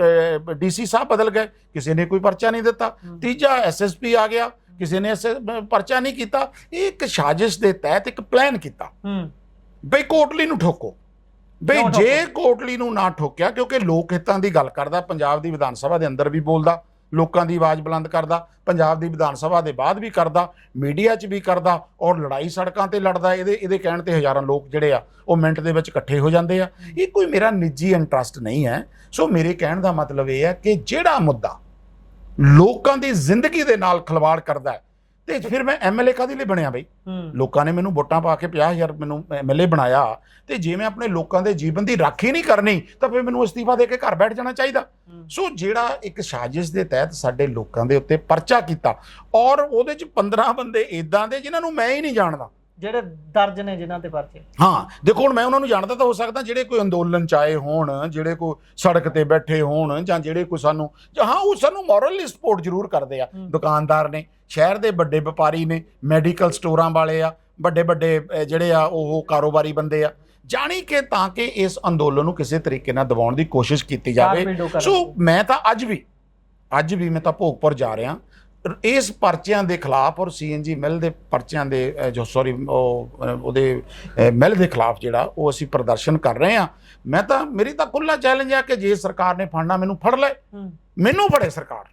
ਡੀਸੀ ਸਾਹਿਬ ਬਦਲ ਗਏ। ਕਿਸੇ ਨੇ ਕੋਈ ਪਰਚਾ ਨਹੀਂ ਦਿੱਤਾ। ਤੀਜਾ ਐਸਐਸਪੀ ਆ ਗਿਆ। ਕਿਸੇ ਨੇ ਪਰਚਾ ਨਹੀਂ ਕੀਤਾ। ਇਹ ਇੱਕ ਸਾਜ਼ਿਸ਼ ਦੇ ਤਹਿਤ ਇੱਕ ਪਲਾਨ ਕੀਤਾ। ਬਈ ਕੋਟਲੀ ਨੂੰ ਠੋਕੋ। ਬਈ ਜੇ? ਕੋਟਲੀ ਨੂੰ ਨਾ ਠੋਕਿਆ ਕਿਉਂਕਿ ਲੋਕ ਹਿੱਤਾਂ ਦੀ ਗੱਲ ਕਰਦਾ ਪੰਜਾਬ ਦੀ ਵਿਧਾਨ ਸਭਾ ਦੇ ਅੰਦਰ ਵੀ ਬੋਲਦਾ ਲੋਕਾਂ ਦੀ ਆਵਾਜ਼ ਬੁਲੰਦ ਕਰਦਾ ਪੰਜਾਬ ਦੀ ਵਿਧਾਨ ਸਭਾ ਦੇ ਬਾਅਦ ਵੀ ਕਰਦਾ ਮੀਡੀਆ 'ਚ ਵੀ ਕਰਦਾ ਔਰ ਲੜਾਈ ਸੜਕਾਂ ਤੇ ਲੜਦਾ ਇਹਦੇ ਇਹਦੇ ਕਹਿਣ ਤੇ ਹਜ਼ਾਰਾਂ ਲੋਕ ਜਿਹੜੇ ਆ ਉਹ ਮਿੰਟ ਦੇ ਵਿੱਚ ਇਕੱਠੇ ਹੋ ਜਾਂਦੇ ਆ। ਇਹ ਕੋਈ ਮੇਰਾ ਨਿੱਜੀ ਇੰਟਰਸਟ ਨਹੀਂ ਹੈ। ਸੋ ਮੇਰੇ ਕਹਿਣ ਦਾ ਮਤਲਬ ਇਹ ਹੈ ਕਿ ਜਿਹੜਾ ਮੁੱਦਾ ਲੋਕਾਂ ਦੀ ਜ਼ਿੰਦਗੀ ਦੇ ਨਾਲ ਖਿਲਵਾੜ ਕਰਦਾ ਹੈ ਤੇ ਫਿਰ ਮੈਂ ਐਮਐਲਏ ਕਾਹਦੇ ਲਈ ਬਣਿਆ ਬਈ? ਲੋਕਾਂ ਨੇ ਮੈਨੂੰ ਵੋਟਾਂ ਪਾ ਕੇ 50000 ਮੈਨੂੰ ਐਮਐਲਏ ਬਣਾਇਆ ਤੇ ਜੇ ਮੈਂ ਆਪਣੇ ਲੋਕਾਂ ਦੇ ਜੀਵਨ ਦੀ ਰਾਖੀ ਨਹੀਂ ਕਰਨੀ ਤਾਂ ਫਿਰ ਮੈਨੂੰ ਅਸਤੀਫਾ ਦੇ ਕੇ ਘਰ ਬੈਠ ਜਾਣਾ ਚਾਹੀਦਾ। ਸੋ ਜਿਹੜਾ ਇੱਕ ਸਾਜ਼ਿਸ਼ ਦੇ ਤਹਿਤ ਸਾਡੇ ਲੋਕਾਂ ਦੇ ਉੱਤੇ ਪਰਚਾ ਕੀਤਾ ਔਰ ਉਹਦੇ ਚ 15 ਬੰਦੇ ਇਦਾਂ ਦੇ ਜਿਨ੍ਹਾਂ ਨੂੰ ਮੈਂ ਹੀ ਨਹੀਂ ਜਾਣਦਾ ਜਿਹੜੇ ਦਰਜ ਨੇ ਜਿਨ੍ਹਾਂ ਤੇ ਪਰਚੇ ਹਾਂ ਦੇਖੋ ਹੁਣ ਮੈਂ ਉਹਨਾਂ ਨੂੰ ਜਾਣਦਾ ਤਾਂ ਹੋ ਸਕਦਾ ਜਿਹੜੇ ਕੋਈ ਅੰਦੋਲਨ ਚ ਆਏ ਹੋਣ ਜਿਹੜੇ ਕੋਈ ਸੜਕ ਤੇ ਬੈਠੇ ਹੋਣ ਜਾਂ ਜਿਹੜੇ ਕੋਈ ਸਾਨੂੰ ਜਾਂ ਹਾਂ ਉਹ ਸਾਨੂੰ ਮੋਰਲੀ ਸਪੋਰਟ ਜ਼ਰੂਰ ਕਰਦੇ ਆ। ਦੁਕਾਨਦਾਰ ਨੇ ਸ਼ਹਿਰ ਦੇ ਵੱਡੇ ਵਪਾਰੀ ਨੇ ਮੈਡੀਕਲ ਸਟੋਰਾਂ ਵਾਲੇ ਆ ਵੱਡੇ ਵੱਡੇ ਜਿਹੜੇ ਆ ਉਹ ਕਾਰੋਬਾਰੀ ਬੰਦੇ ਆ ਜਾਣੀ ਕਿ ਤਾਂ ਕਿ ਇਸ ਅੰਦੋਲਨ ਨੂੰ ਕਿਸੇ ਤਰੀਕੇ ਨਾਲ ਦਬਾਉਣ ਦੀ ਕੋਸ਼ਿਸ਼ ਕੀਤੀ ਜਾਵੇ ਸੋ। ਮੈਂ ਤਾਂ ਅੱਜ ਵੀ ਅੱਜ ਵੀ ਮੈਂ ਤਾਂ ਭੋਗਪੁਰ ਜਾ ਰਿਹਾ ਇਸ ਪਰਚਿਆਂ ਦੇ ਖਿਲਾਫ ਔਰ ਸੀਐਨਜੀ ਮਿਲ ਦੇ ਪਰਚਿਆਂ ਦੇ ਜੋ ਸੌਰੀ ਉਹ ਉਹਦੇ ਮਿਲ ਦੇ ਖਿਲਾਫ ਜਿਹੜਾ ਉਹ ਅਸੀਂ ਪ੍ਰਦਰਸ਼ਨ ਕਰ ਰਹੇ ਹਾਂ। ਮੈਂ ਤਾਂ ਮੇਰੀ ਤਾਂ ਖੁੱਲਾ ਚੈਲੰਜ ਹੈ ਕਿ ਜੇ ਸਰਕਾਰ ਨੇ ਫੜਨਾ ਮੈਨੂੰ ਫੜ ਲੈ। ਮੈਨੂੰ ਫੜੇ ਸਰਕਾਰ।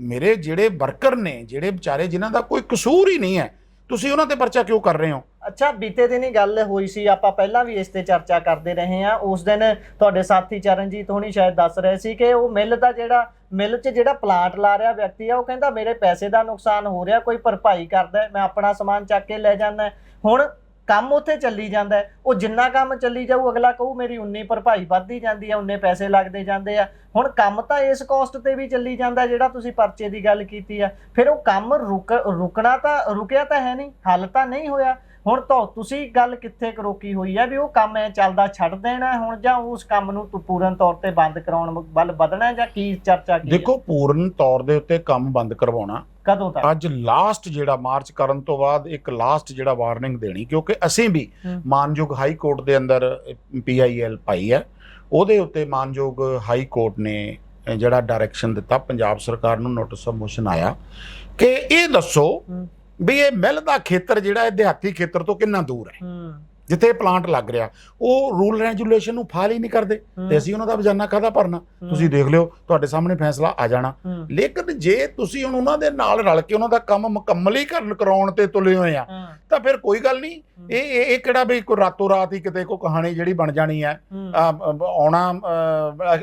ਮੇਰੇ ਜਿਹੜੇ ਵਰਕਰ ਨੇ ਜਿਹੜੇ ਵਿਚਾਰੇ ਜਿਨ੍ਹਾਂ ਦਾ ਕੋਈ ਕਸੂਰ ਹੀ ਨਹੀਂ ਹੈ ਤੁਸੀਂ ਉਹਨਾਂ ਤੇ ਪਰਚਾ ਕਿਉਂ ਕਰ ਰਹੇ ਹੋ? ਅੱਛਾ, ਬੀਤੇ ਦਿਨ ਹੀ ਗੱਲ ਹੋਈ ਸੀ, ਆਪਾਂ ਪਹਿਲਾਂ ਵੀ ਇਸ ਤੇ ਚਰਚਾ ਕਰਦੇ ਰਹੇ ਹਾਂ। ਉਸ ਦਿਨ ਤੁਹਾਡੇ ਸਾਥੀ ਚਰਨਜੀਤ ਹੋਣੀ ਸ਼ਾਇਦ ਦੱਸ ਰਹੇ ਸੀ ਕਿ ਉਹ ਮਿੱਲ ਦਾ ਜਿਹੜਾ, ਮਿੱਲ 'ਚ ਜਿਹੜਾ ਪਲਾਂਟ ਲਾ ਰਿਹਾ ਵਿਅਕਤੀ ਆ, ਉਹ ਕਹਿੰਦਾ, ਮੇਰੇ ਪੈਸੇ ਦਾ ਨੁਕਸਾਨ ਹੋ ਰਿਹਾ, ਕੋਈ ਭਰਪਾਈ ਕਰਦਾ ਮੈਂ ਆਪਣਾ ਸਮਾਨ ਚੱਕ ਕੇ ਲੈ ਜਾਂਦਾ ਹੁਣ ਕੰਮ ਉੱਥੇ ਚੱਲੀ ਜਾਂਦਾ ਉਹ ਜਿੰਨਾ ਕੰਮ ਚੱਲੀ ਜਾਊ, ਅਗਲਾ ਕਹੂ, ਮੇਰੀ ਉਨੀ ਭਰਪਾਈ ਵੱਧਦੀ ਜਾਂਦੀ ਹੈ, ਉਨੇ ਪੈਸੇ ਲੱਗਦੇ ਜਾਂਦੇ ਆ। ਹੁਣ ਕੰਮ ਤਾਂ ਇਸ ਕੋਸਟ ਤੇ ਵੀ ਚੱਲੀ ਜਾਂਦਾ, ਜਿਹੜਾ ਤੁਸੀਂ ਪਰਚੇ ਦੀ ਗੱਲ ਕੀਤੀ ਆ। ਫਿਰ ਉਹ ਕੰਮ ਰੁਕ, ਰੁਕਣਾ ਤਾਂ, ਰੁਕਿਆ ਤਾਂ ਹੈ ਨਹੀਂ, ਹੱਲ ਤਾਂ ਨਹੀਂ ਹੋਇਆ। ਹੁਣ ਤਾਂ ਤੁਸੀਂ ਗੱਲ ਕਿੱਥੇ ਕੁ ਰੋਕੀ ਹੋਈ ਹੈ ਵੀ ਉਹ ਕੰਮ ਐ ਚੱਲਦਾ, ਛੱਡ ਦੇਣਾ ਹੁਣ, ਜਾਂ ਉਸ ਕੰਮ ਨੂੰ ਪੂਰਨ ਤੌਰ ਤੇ ਬੰਦ ਕਰਾਉਣ ਵੱਲ ਵਧਣਾ ਜਾਂ ਕੀ ਚਰਚਾ ਕੀ ਦੇਖੋ, ਪੂਰਨ ਤੌਰ ਦੇ ਉੱਤੇ ਕੰਮ ਬੰਦ ਕਰਵਾਉਣਾ ਕਦੋਂ ਤੱਕ? ਅੱਜ ਲਾਸਟ ਜਿਹੜਾ ਮਾਰਚ ਕਰਨ ਤੋਂ ਬਾਅਦ ਇੱਕ ਲਾਸਟ ਜਿਹੜਾ ਵਾਰਨਿੰਗ ਦੇਣੀ ਕਿਉਂਕਿ ਅਸੀਂ ਵੀ। ਮਾਨਯੋਗ ਹਾਈ ਕੋਰਟ ਦੇ ਅੰਦਰ ਪੀਆਈਐਲ ਪਾਈ ਹੈ। ਉਹਦੇ ਉੱਤੇ ਮਾਨਯੋਗ ਹਾਈ ਕੋਰਟ ਨੇ ਜਿਹੜਾ ਡਾਇਰੈਕਸ਼ਨ ਦਿੱਤਾ ਪੰਜਾਬ ਸਰਕਾਰ ਨੂੰ ਨੋਟਿਸ ਆਫ ਮੋਸ਼ਨ ਆਇਆ। ਕਿ ਇਹ ਦੱਸੋ। ਵੀ ਇਹ ਮਿਲ ਦਾ ਖੇਤਰ ਜਿਹੜਾ ਇਹ ਦਿਹਾਤੀ ਖੇਤਰ ਤੋਂ ਕਿੰਨਾ ਦੂਰ ਹੂੰ। ਜਿੱਥੇ ਪਲਾਂਟ ਲੱਗ ਰਿਹਾ ਉਹ ਰੂਲ ਰੈਗੂਲੇਸ਼ਨ ਨੂੰ ਫਾਲ ਹੀ ਨਹੀਂ ਕਰਦੇ ਤੇ ਅਸੀਂ ਉਹਨਾਂ ਦਾ ਬਜਾਨਾ ਕਾਹਦਾ ਭਰਨਾ? ਤੁਸੀਂ ਦੇਖ ਲਿਓ ਤੁਹਾਡੇ ਸਾਹਮਣੇ ਫੈਸਲਾ ਆ ਜਾਣਾ। ਹੂੰ। ਲੇਕਿਨ ਜੇ ਤੁਸੀਂ ਹੁਣ ਉਹਨਾਂ ਦੇ ਨਾਲ ਰਲ ਕੇ ਉਹਨਾਂ ਦਾ ਕੰਮ ਮੁਕੰਮਲੀਕਰਨ ਕਰਾਉਣ ਤੇ ਤੁਲੇ ਹੋਏ ਆ ਹੂੰ। ਤਾਂ ਫਿਰ ਕੋਈ ਗੱਲ ਨਹੀਂ। ਇਹ ਇਹ ਕਿਹੜਾ ਵੀ ਕੋਈ ਰਾਤੋਂ ਰਾਤ ਹੀ ਕਿਤੇ ਕੋਈ ਕਹਾਣੀ ਜਿਹੜੀ ਬਣ ਜਾਣੀ ਹੈ। ਹੂੰ ਆਉਣਾ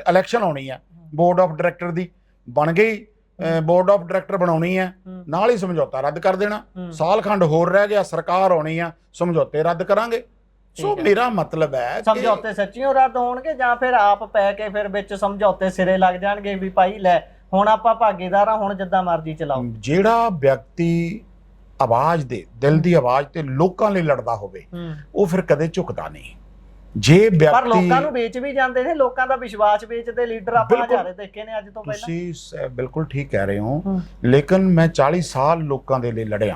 ਇਲੈਕਸ਼ਨ ਆਉਣੀ ਹੈ। ਬੋਰਡ ਆਫ ਡਾਇਰੈਕਟਰ ਦੀ ਬਣ ਗਈ ਬੋਰਡ ਆਫ ਡਾਇਰੈਕਟਰ ਬਣਾਉਣੀ ਹੈ ਹੂੰ, ਨਾਲ ਹੀ ਸਮਝੌਤਾ ਰੱਦ ਕਰ ਦੇਣਾ। ਹੂੰ। ਸਾਲ ਖੰਡ ਹੋਰ ਰਹਿ ਗਿਆ ਸਰਕਾਰ ਆਉਣੀ ਆ ਸਮਝੌਤੇ ਰੱਦ ਕਰਾਂਗੇ। ਸੋ। ਮੇਰਾ ਮਤਲਬ ਹੈ ਸਮਝੌਤੇ ਸੱਚੀਓ ਰੱਦ ਹੋਣਗੇ ਜਾਂ ਫਿਰ ਆਪ ਪੈ ਕੇ ਫਿਰ ਵਿੱਚ ਸਮਝੌਤੇ ਸਿਰੇ ਲੱਗ ਜਾਣਗੇ ਵੀ ਭਾਈ ਲੈ ਹੁਣ ਆਪਾਂ ਭਾਗੀਦਾਰ ਆ ਹੁਣ ਜਿੱਦਾਂ ਮਰਜ਼ੀ ਚਲਾਓ। ਜਿਹੜਾ ਵਿਅਕਤੀ ਆਵਾਜ਼ ਦੇ ਦਿਲ ਦੀ ਆਵਾਜ਼ ਤੇ ਲੋਕਾਂ ਲਈ ਲੜਦਾ ਹੋਵੇ ਉਹ ਫਿਰ ਕਦੇ ਝੁਕਦਾ ਨਹੀਂ। ਜੇ ਪਰ ਲੋਕਾਂ ਨੂੰ ਵਿਅਕਤੀ ਵੇਚ ਵੀ ਜਾਂਦੇ ਨੇ ਲੋਕਾਂ ਦਾ ਵਿਸ਼ਵਾਸ ਵੇਚਦੇ ਲੀਡਰ ਆਪਾਂ। ਹਜ਼ਾਰੇ ਦੇਖੇ ਨੇ ਅੱਜ ਤੋਂ ਪਹਿਲਾਂ ਤੁਸੀਂ ਬਿਲਕੁਲ ਠੀਕ ਕਹਿ ਰਹੇ ਹੋ। ਲੇਕਿਨ ਮੈਂ 40 ਸਾਲ ਲੋਕਾਂ ਦੇ ਲਈ ਲੜਿਆ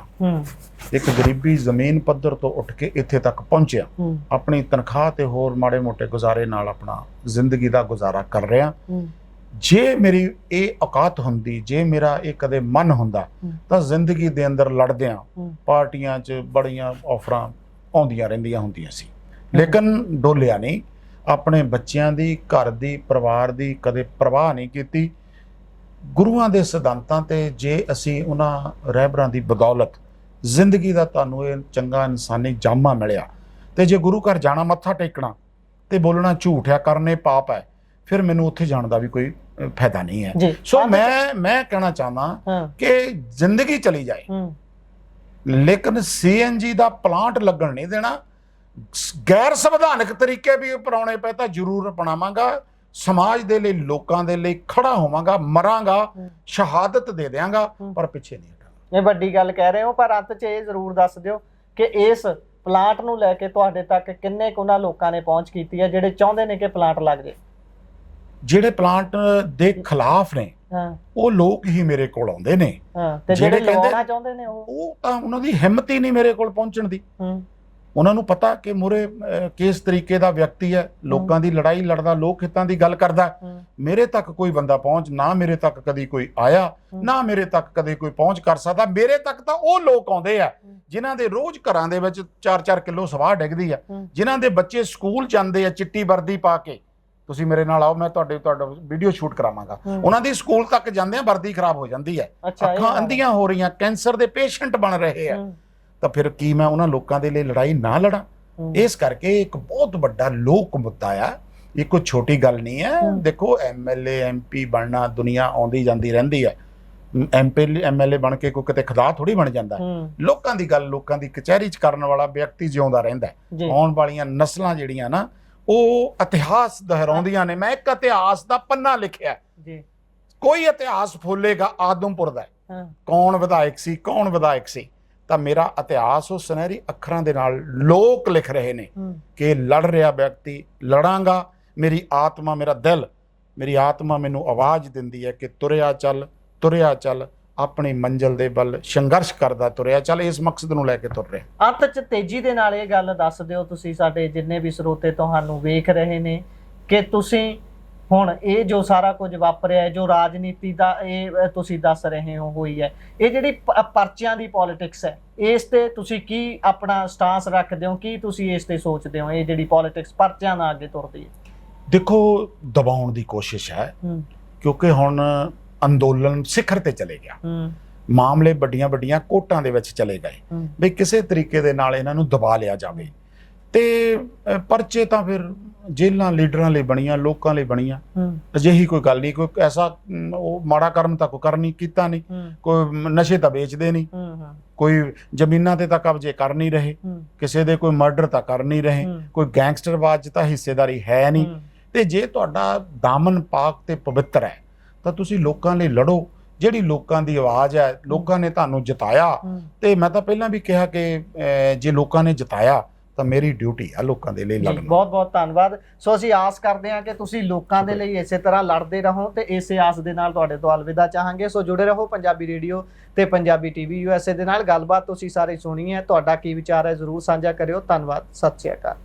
ਇੱਕ ਗਰੀਬੀ ਜ਼ਮੀਨ ਪੱਧਰ ਤੋਂ ਉੱਠ ਕੇ ਇੱਥੇ ਤੱਕ ਪਹੁੰਚਿਆ ਆਪਣੀ ਤਨਖਾਹ ਤੇ ਹੋਰ ਮਾੜੇ ਮੋਟੇ ਗੁਜ਼ਾਰੇ ਨਾਲ ਆਪਣਾ ਜ਼ਿੰਦਗੀ ਦਾ ਗੁਜ਼ਾਰਾ ਕਰ ਰਿਹਾ ਜੇ ਮੇਰੀ ਇਹ ਔਕਾਤ ਹੁੰਦੀ ਜੇ ਮੇਰਾ ਇਹ ਕਦੇ ਮਨ ਹੁੰਦਾ। ਤਾਂ ਜ਼ਿੰਦਗੀ ਦੇ ਅੰਦਰ ਲੜਦਿਆਂ। ਪਾਰਟੀਆਂ 'ਚ ਬੜੀਆਂ ਆਫਰਾਂ ਆਉਂਦੀਆਂ ਰਹਿੰਦੀਆਂ ਹੁੰਦੀਆਂ ਸੀ ਲੇਕਿਨ ਡੋਲਿਆ ਨਹੀਂ। ਆਪਣੇ ਬੱਚਿਆਂ ਦੀ ਘਰ ਦੀ ਪਰਿਵਾਰ ਦੀ ਕਦੇ ਪਰਵਾਹ ਨਹੀਂ ਕੀਤੀ। ਗੁਰੂਆਂ ਦੇ ਸਿਧਾਂਤਾਂ ਤੇ ਜੇ ਅਸੀਂ ਉਹਨਾਂ ਰਹਿਬਰਾਂ ਦੀ ਬਦੌਲਤ ਜ਼ਿੰਦਗੀ ਦਾ ਤੁਹਾਨੂੰ ਇਹ ਚੰਗਾ ਇਨਸਾਨੀ ਜਾਮਾ ਮਿਲਿਆ ਤੇ ਜੇ ਗੁਰੂ ਘਰ ਜਾਣਾ ਮੱਥਾ ਟੇਕਣਾ ਤੇ ਬੋਲਣਾ ਝੂਠ ਹੈ ਕਰਨੇ ਪਾਪ ਹੈ ਫਿਰ ਮੈਨੂੰ ਉੱਥੇ ਜਾਣ ਦਾ ਵੀ ਕੋਈ ਫਾਇਦਾ ਨਹੀਂ ਹੈ। ਸੋ ਮੈਂ ਮੈਂ ਕਹਿਣਾ ਚਾਹੁੰਦਾ ਕਿ ਜ਼ਿੰਦਗੀ ਚਲੀ ਜਾਏ। ਲੇਕਿਨ ਸੀਐਨਜੀ ਦਾ ਪਲਾਂਟ ਲੱਗਣ ਨਹੀਂ ਦੇਣਾ ਗੈਰ ਸੰਵਿਧਾਨਕ ਤਰੀਕੇ ਵੀ ਅਪਣਾਉਣੇ ਪਏ ਤਾਂ ਜ਼ਰੂਰ ਅਪਣਾਵਾਂਗਾ। ਸਮਾਜ ਦੇ ਲਈ ਲੋਕਾਂ ਦੇ ਲਈ ਖੜਾ ਹੋਵਾਂਗਾ ਮਰਾਂਗਾ। ਸ਼ਹਾਦਤ ਦੇ ਦਿਆਂਗਾ ਹੂੰ। ਪਰ ਪਿੱਛੇ ਨਹੀਂ ਹਟਾਂਗਾ ਇਹ ਵੱਡੀ ਗੱਲ ਕਹਿ ਰਹੇ ਹੋ ਪਰ ਅੰਤ 'ਚ ਇਹ ਜ਼ਰੂਰ ਦੱਸ ਦਿਓ ਕਿ ਇਸ ਪਲਾਂਟ ਨੂੰ ਲੈ ਕੇ ਤੁਹਾਡੇ ਤੱਕ ਕਿੰਨੇ ਕੁ ਉਹਨਾਂ ਲੋਕਾਂ ਨੇ ਪਹੁੰਚ ਕੀਤੀ ਹੈ ਜਿਹੜੇ ਚਾਹੁੰਦੇ ਨੇ ਕਿ ਪਲਾਂਟ ਲੱਗ ਜੇ? ਜਿਹੜੇ ਪਲਾਂਟ ਦੇ ਖਿਲਾਫ ਨੇ ਹਾਂ। ਉਹ ਲੋਕ ਹੀ ਮੇਰੇ ਕੋਲ ਆਉਂਦੇ ਨੇ। ਹਾਂ ਤੇ ਜਿਹੜੇ ਲਵਾਉਣਾ ਚਾਹੁੰਦੇ ਨੇ ਉਹ? ਉਹ ਤਾਂ ਉਹਨਾਂ ਦੀ ਹਿੰਮਤ ਹੀ ਨਹੀਂ ਮੇਰੇ ਕੋਲ ਪਹੁੰਚਣ ਦੀ। ਹੂੰ। ਉਹਨਾਂ ਨੂੰ ਪਤਾ ਕਿ ਮੁਰੇ ਕਿਸ ਤਰੀਕੇ ਦਾ ਵਿਅਕਤੀ ਹੈ ਲੋਕਾਂ ਦੀ ਲੜਾਈ ਲੜਦਾ ਲੋਕ ਹਿੱਤਾਂ ਦੀ ਗੱਲ ਕਰਦਾ ਮੇਰੇ ਤੱਕ ਕੋਈ ਬੰਦਾ ਪਹੁੰਚ ਨਾ ਮੇਰੇ ਤੱਕ ਕਦੀ ਕੋਈ ਆਇਆ। ਨਾ ਮੇਰੇ ਤੱਕ ਕਦੇ ਕੋਈ ਪਹੁੰਚ ਕਰ ਸਕਦਾ ਮੇਰੇ ਤੱਕ ਤਾਂ ਉਹ ਲੋਕ ਆਉਂਦੇ ਆ। ਜਿਨ੍ਹਾਂ ਦੇ ਰੋਜ਼ ਘਰਾਂ ਦੇ ਵਿੱਚ 4-4 ਕਿਲੋ ਸਵਾਹ ਡਿੱਗਦੀ ਆ। ਜਿਨ੍ਹਾਂ ਦੇ ਬੱਚੇ ਸਕੂਲ ਜਾਂਦੇ ਆ ਚਿੱਟੀ ਵਰਦੀ ਪਾ ਕੇ ਤੁਸੀਂ ਮੇਰੇ ਨਾਲ ਆਓ ਮੈਂ ਤੁਹਾਡੇ ਤੁਹਾਡਾ ਵੀਡੀਓ ਸ਼ੂਟ ਕਰਾਵਾਂਗਾ। ਉਹਨਾਂ ਦੀ ਸਕੂਲ ਤੱਕ ਜਾਂਦੇ ਆ ਵਰਦੀ ਖਰਾਬ ਹੋ ਜਾਂਦੀ ਹੈ ਅੱਖਾਂ। ਅੰਧੀਆਂ ਹੋ ਰਹੀਆਂ ਕੈਂਸਰ ਦੇ ਪੇਸ਼ੈਂਟ ਬਣ ਰਹੇ ਆ ਤਾਂ ਫਿਰ ਕੀ ਮੈਂ ਉਹਨਾਂ ਲੋਕਾਂ ਦੇ ਲਈ ਲੜਾਈ ਨਾ ਲੜਾਂ? ਇਸ ਕਰਕੇ ਇੱਕ ਬਹੁਤ ਵੱਡਾ ਲੋਕ ਮੁੱਦਾ ਆ। ਇਹ ਕੋਈ ਛੋਟੀ ਗੱਲ ਨਹੀਂ ਹੈ। ਦੇਖੋ ਐਮਐਲਏ ਐਮਪੀ ਬਣਨਾ ਦੁਨੀਆ ਆਉਂਦੀ ਜਾਂਦੀ ਰਹਿੰਦੀ ਹੈ। ਐਮਪੀ ਐਮਐਲਏ ਬਣ ਕੇ ਕੋਈ ਕਿਤੇ ਖੁਦਾ ਥੋੜੀ ਬਣ ਜਾਂਦਾ। ਲੋਕਾਂ ਦੀ ਗੱਲ ਲੋਕਾਂ ਦੀ ਕਚਹਿਰੀ 'ਚ ਕਰਨ ਵਾਲਾ ਵਿਅਕਤੀ ਜਿਉਂਦਾ ਰਹਿੰਦਾ ਆਉਣ ਵਾਲੀਆਂ ਨਸਲਾਂ ਜਿਹੜੀਆਂ ਨਾ ਉਹ ਇਤਿਹਾਸ ਦੁਹਰਾਉਂਦੀਆਂ ਨੇ। ਮੈਂ ਇੱਕ ਇਤਿਹਾਸ ਦਾ ਪੰਨਾ ਲਿਖਿਆ ਜੀ। ਕੋਈ ਇਤਿਹਾਸ ਫੋਲੇਗਾ ਆਦਮਪੁਰ ਦਾ ਕੌਣ ਵਿਧਾਇਕ ਸੀ ਕੌਣ ਵਿਧਾਇਕ ਸੀ? ਤਾਂ ਮੇਰਾ ਇਤਿਹਾਸ ਉਹ ਸੁਨਹਿਰੀ ਅੱਖਰਾਂ ਦੇ ਨਾਲ ਲੋਕ ਲਿਖ ਰਹੇ ਨੇ ਕਿ ਲੜ ਰਿਹਾ ਵਿਅਕਤੀ ਲੜਾਂਗਾ ਮੇਰੀ ਆਤਮਾ ਮੇਰਾ ਦਿਲ ਮੇਰੀ ਆਤਮਾ ਮੈਨੂੰ ਆਵਾਜ਼ ਦਿੰਦੀ ਹੈ ਕਿ ਤੁਰਿਆ ਚੱਲ ਤੁਰਿਆ ਚੱਲ ਆਪਣੀ ਮੰਜ਼ਲ ਦੇ ਵੱਲ ਸੰਘਰਸ਼ ਕਰਦਾ ਤੁਰਿਆ ਚੱਲ ਇਸ ਮਕਸਦ ਨੂੰ ਲੈ ਕੇ ਤੁਰ ਰਿਹਾ। ਅੰਤ ਚ ਤੇਜ਼ੀ ਦੇ ਨਾਲ ਇਹ ਗੱਲ ਦੱਸ ਦਿਓ ਤੁਸੀਂ ਸਾਡੇ ਜਿੰਨੇ ਵੀ ਸਰੋਤੇ ਤੁਹਾਨੂੰ ਵੇਖ ਰਹੇ ਨੇ ਕਿ ਤੁਸੀਂ ਹੁਣ ਇਹ ਜੋ ਸਾਰਾ ਕੁਝ ਵਾਪਰਿਆ ਹੈ, ਜੋ ਰਾਜਨੀਤੀ ਦਾ ਇਹ ਤੁਸੀਂ ਦੱਸ ਰਹੇ ਹੋ ਹੋਈ ਹੈ ਇਹ ਜਿਹੜੀ ਪ- ਪਰਚਿਆਂ ਦੀ ਪੋਲਿਟਿਕਸ ਹੈ ਇਸ ਤੇ ਤੁਸੀਂ ਕੀ ਆਪਣਾ ਸਟਾਂਸ ਰੱਖਦੇ ਹੋ ਕੀ ਤੁਸੀਂ ਇਸ ਤੇ ਸੋਚਦੇ ਹੋ ਇਹ ਜਿਹੜੀ ਪੋਲਿਟਿਕਸ ਪਰਚਿਆਂ ਨਾਲ ਅੱਗੇ ਤੁਰਦੀ ਹੈ? ਦੇਖੋ ਦਬਾਉਣ ਦੀ ਕੋਸ਼ਿਸ਼ ਹੈ ਹੂੰ। ਕਿਉਂਕਿ ਹੁਣ ਅੰਦੋਲਨ ਸਿਖਰ ਤੇ ਚਲੇ ਗਿਆ। ਹੂੰ। ਮਾਮਲੇ ਵੱਡੀਆਂ ਵੱਡੀਆਂ ਕੋਟਾਂ ਦੇ ਵਿੱਚ ਚਲੇ ਗਏ। ਹੂੰ। ਵੀ ਕਿਸੇ ਤਰੀਕੇ ਦੇ ਨਾਲ ਇਹਨਾਂ ਨੂੰ ਦਬਾ ਲਿਆ ਜਾਵੇ। ਤੇ ਅ, ਪਰਚੇ ਤਾਂ ਫਿਰ ਜੇਲ੍ਹਾਂ ਲੀਡਰਾਂ ਲਈ ਬਣੀਆਂ ਲੋਕਾਂ ਲਈ ਬਣੀਆਂ। ਅਜਿਹੀ ਕੋਈ ਗੱਲ ਨਹੀਂ ਕੋਈ ਐਸਾ ਉਹ ਮਾੜਾ ਕਰਮ ਤਾਂ ਕੋਈ ਕਰ ਨਹੀਂ ਕੀਤਾ ਨਹੀਂ। ਕੋਈ ਨਸ਼ੇ ਤਾਂ ਵੇਚਦੇ ਨਹੀਂ। ਕੋਈ ਜ਼ਮੀਨਾਂ ਤੇ ਤਾਂ ਕਬਜ਼ੇ ਕਰ ਨਹੀਂ ਰਹੇ। ਕਿਸੇ ਦੇ ਕੋਈ ਮਰਡਰ ਤਾਂ ਕਰ ਨਹੀਂ ਰਹੇ। ਕੋਈ ਗੈਂਗਸਟਰਵਾਦ 'ਚ ਤਾਂ ਹਿੱਸੇਦਾਰੀ ਹੈ ਨਹੀਂ। ਤੇ ਜੇ ਤੁਹਾਡਾ ਦਾਮਨ ਪਾਕ ਤੇ ਪਵਿੱਤਰ ਹੈ ਤਾਂ ਤੁਸੀਂ ਲੋਕਾਂ ਲਈ ਲੜੋ। ਜਿਹੜੀ ਲੋਕਾਂ ਦੀ ਆਵਾਜ਼ ਹੈ ਲੋਕਾਂ ਨੇ ਤੁਹਾਨੂੰ ਜਿਤਾਇਆ। ਤੇ ਮੈਂ ਤਾਂ ਪਹਿਲਾਂ ਵੀ ਕਿਹਾ ਕਿ ਅਹ, ਜੇ ਲੋਕਾਂ ਨੇ ਜਿਤਾਇਆ ਤਾਂ ਮੇਰੀ ਡਿਊਟੀ ਆ ਲੋਕਾਂ ਦੇ ਲਈ ਲੜਨਾ। ਬਹੁਤ ਬਹੁਤ ਧੰਨਵਾਦ। ਸੋ ਅਸੀਂ ਆਸ ਕਰਦੇ ਹਾਂ ਕਿ ਤੁਸੀਂ ਲੋਕਾਂ ਦੇ ਲਈ ਇਸੇ ਤਰ੍ਹਾਂ ਲੜਦੇ ਰਹੋ ਤੇ ਇਸੇ ਆਸ ਦੇ ਨਾਲ ਤੁਹਾਡੇ ਤੋਂ ਅਲਵਿਦਾ ਚਾਹਾਂਗੇ। ਸੋ ਜੁੜੇ ਰਹੋ ਪੰਜਾਬੀ ਰੇਡੀਓ ਤੇ ਪੰਜਾਬੀ ਟੀਵੀ ਯੂਐਸਏ ਦੇ ਨਾਲ। ਗੱਲਬਾਤ ਤੁਸੀਂ ਸਾਰੇ ਸੁਣੀ ਹੈ। ਤੁਹਾਡਾ ਕੀ ਵਿਚਾਰ ਹੈ ਜ਼ਰੂਰ ਸਾਂਝਾ ਕਰਿਓ। ਧੰਨਵਾਦ। ਸਤਿ ਸ਼੍ਰੀ ਅਕਾਲ।